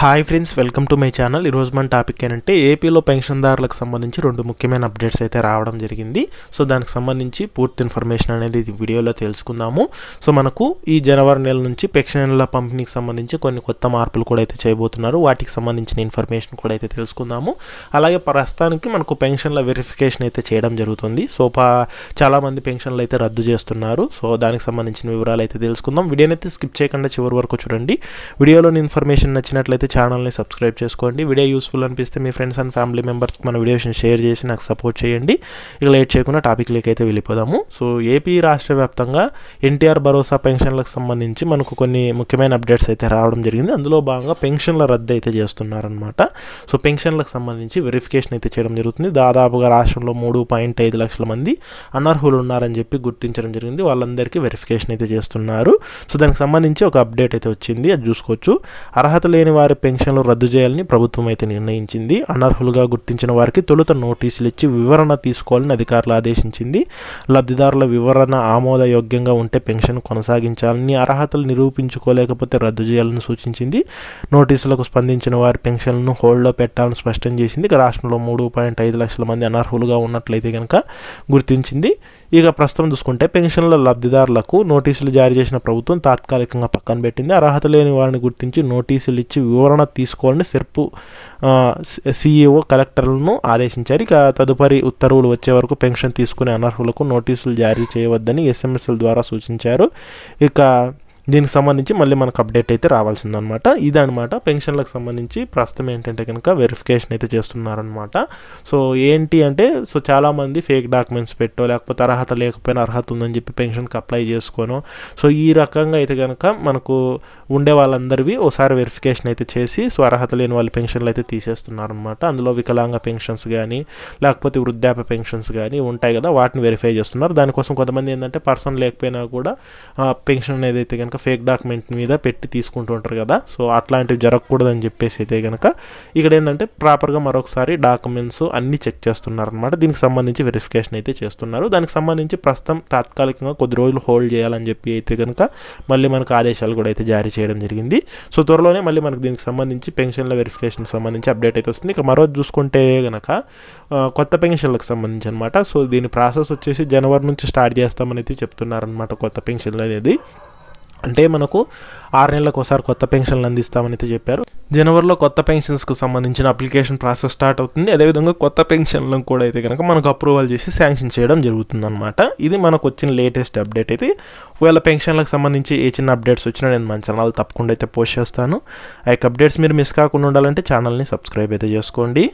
Hi friends welcome to my channel ఈరోజు మన topic ఏంటంటే ఏపీలో పెన్షన్దారులకు సంబంధించి రెండు ముఖ్యమైన అప్డేట్స్ అయితే రావడం జరిగింది. సో దానికి సంబంధించి పూర్తి ఇన్ఫర్మేషన్ అనేది ఈ వీడియోలో తెలుసుకుందాము. సో మనకు ఈ జనవరి నెల నుంచి పెన్షన్ల పంపిణీకి సంబంధించి కొన్ని కొత్త మార్పులు కూడా అయితే చేయబోతున్నారు. వాటికి సంబంధించిన ఇన్ఫర్మేషన్ కూడా అయితే తెలుసుకుందాము. అలాగే ప్రస్తుతానికి మనకు పెన్షన్ల వెరిఫికేషన్ అయితే చేయడం జరుగుతుంది. సో పా చాలామంది పెన్షన్లు అయితే రద్దు చేస్తున్నారు. సో దానికి సంబంధించిన వివరాలు అయితే తెలుసుకుందాం. వీడియోని అయితే స్కిప్ చేయకుండా చివరి వరకు చూడండి. వీడియోలోని ఇన్ఫర్మేషన్ నచ్చినట్లయితే ఛానల్ని సబ్స్క్రైబ్ చేసుకోండి. వీడియో యూస్ఫుల్ అనిపిస్తే మీ ఫ్రెండ్స్ అండ్ ఫ్యామిలీ మెంబర్స్కి మన వీడియోస్ని షేర్ చేసి నాకు సపోర్ట్ చేయండి. ఇక లేట్ చేయకుండా టాపిక్లోకి అయితే వెళ్ళిపోదాము. సో ఏపీ రాష్ట్ర వ్యాప్తంగా ఎన్టీఆర్ భరోసా పెన్షన్లకు సంబంధించి మనకు కొన్ని ముఖ్యమైన అప్డేట్స్ అయితే రావడం జరిగింది. అందులో భాగంగా పెన్షన్ల రద్దు అయితే చేస్తున్నారనమాట సో పెన్షన్లకు సంబంధించి వెరిఫికేషన్ అయితే చేయడం జరుగుతుంది. దాదాపుగా రాష్ట్రంలో మూడు పాయింట్ ఐదు లక్షల మంది అనర్హులు ఉన్నారని చెప్పి గుర్తించడం జరిగింది. వాళ్ళందరికీ వెరిఫికేషన్ అయితే చేస్తున్నారు. సో దానికి సంబంధించి ఒక అప్డేట్ అయితే వచ్చింది. అది చూసుకోవచ్చు. అర్హత లేని వారి పెన్షన్లు రద్దు చేయాలని ప్రభుత్వం అయితే నిర్ణయించింది. అనర్హులుగా గుర్తించిన వారికి తొలుత నోటీసులు ఇచ్చి వివరణ తీసుకోవాలని అధికారులు ఆదేశించింది. లబ్ధిదారుల వివరణ ఆమోదయోగ్యంగా ఉంటే పెన్షన్ కొనసాగించాలని అర్హతలు నిరూపించుకోలేకపోతే రద్దు చేయాలని సూచించింది. నోటీసులకు స్పందించిన వారి పెన్షన్లను హోల్డ్లో పెట్టాలని స్పష్టం చేసింది. రాష్ట్రంలో మూడు పాయింట్ ఐదు లక్షల మంది అనర్హులుగా ఉన్నట్లయితే కనుక గుర్తించింది. ఇక ప్రస్తుతం చూసుకుంటే పెన్షన్ల లబ్ధిదారులకు నోటీసులు జారీ చేసిన ప్రభుత్వం తాత్కాలికంగా పక్కన పెట్టింది. అర్హత లేని వారిని గుర్తించి నోటీసులు ఇచ్చి వివరణ తీసుకోవాలని సెర్పు సీఈఓ కలెక్టర్లను ఆదేశించారు. ఇక తదుపరి ఉత్తర్వులు వచ్చే వరకు పెన్షన్ తీసుకునే అనర్హులకు నోటీసులు జారీ చేయవద్దని ఎస్ఎంఎస్ల ద్వారా సూచించారు. ఇక దీనికి సంబంధించి మళ్ళీ మనకు అప్డేట్ అయితే రావాల్సిందనమాట. ఇదనమాట. పెన్షన్లకు సంబంధించి ప్రస్తుతం ఏంటంటే కనుక వెరిఫికేషన్ అయితే చేస్తున్నారనమాట. సో ఏంటి అంటే సో చాలామంది ఫేక్ డాక్యుమెంట్స్ పెట్టో లేకపోతే అర్హత లేకపోయినా అర్హత ఉందని చెప్పి పెన్షన్కి అప్లై చేసుకోను సో ఈ రకంగా అయితే కనుక మనకు ఉండే వాళ్ళందరివి ఒకసారి వెరిఫికేషన్ అయితే చేసి సో అర్హత లేని వాళ్ళు పెన్షన్లు అయితే తీసేస్తున్నారనమాట. అందులో వికలాంగ పెన్షన్స్ కానీ లేకపోతే వృద్ధాప్య పెన్షన్స్ కానీ ఉంటాయి కదా వాటిని వెరిఫై చేస్తున్నారు. దానికోసం కొంతమంది ఏంటంటే పర్సన్ లేకపోయినా కూడా పెన్షన్ అనేది అయితే కనుక కనుక ఫేక్ డాక్యుమెంట్ మీద పెట్టి తీసుకుంటూ ఉంటారు కదా. సో అట్లాంటివి జరగకూడదని చెప్పేసి అయితే కనుక ఇక్కడ ఏంటంటే ప్రాపర్గా మరొకసారి డాక్యుమెంట్స్ అన్నీ చెక్ చేస్తున్నారు అనమాట దీనికి సంబంధించి వెరిఫికేషన్ అయితే చేస్తున్నారు. దానికి సంబంధించి ప్రస్తుతం తాత్కాలికంగా కొద్ది రోజులు హోల్డ్ చేయాలని చెప్పి అయితే కనుక మళ్ళీ మనకు ఆదేశాలు కూడా అయితే జారీ చేయడం జరిగింది. సో త్వరలోనే మళ్ళీ మనకు దీనికి సంబంధించి పెన్షన్ల వెరిఫికేషన్ సంబంధించి అప్డేట్ అయితే వస్తుంది. ఇక మరో చూసుకుంటే కనుక కొత్త పెన్షన్లకు సంబంధించి అనమాట సో దీని ప్రాసెస్ వచ్చేసి జనవరి నుంచి స్టార్ట్ చేస్తామని అయితే చెప్తున్నారనమాట కొత్త పెన్షన్లు అనేది. అంటే మనకు ఆరు నెలలకు ఒకసారి కొత్త పెన్షన్లు అందిస్తామని అయితే చెప్పారు. జనవరిలో కొత్త పెన్షన్స్కు సంబంధించిన అప్లికేషన్ ప్రాసెస్ స్టార్ట్ అవుతుంది. అదేవిధంగా కొత్త పెన్షన్లను కూడా అయితే కనుక మనకు అప్రూవల్ చేసి శాంక్షన్ చేయడం జరుగుతుందన్నమాట. ఇది మనకు వచ్చిన లేటెస్ట్ అప్డేట్ అయితే. ఒకవేళ పెన్షన్లకు సంబంధించి ఏ చిన్న అప్డేట్స్ వచ్చినా నేను మన ఛానల్ తప్పకుండా అయితే పోస్ట్ చేస్తాను. ఆ యొక్క అప్డేట్స్ మీరు మిస్ కాకుండా ఉండాలంటే ఛానల్ని సబ్స్క్రైబ్ అయితే చేసుకోండి.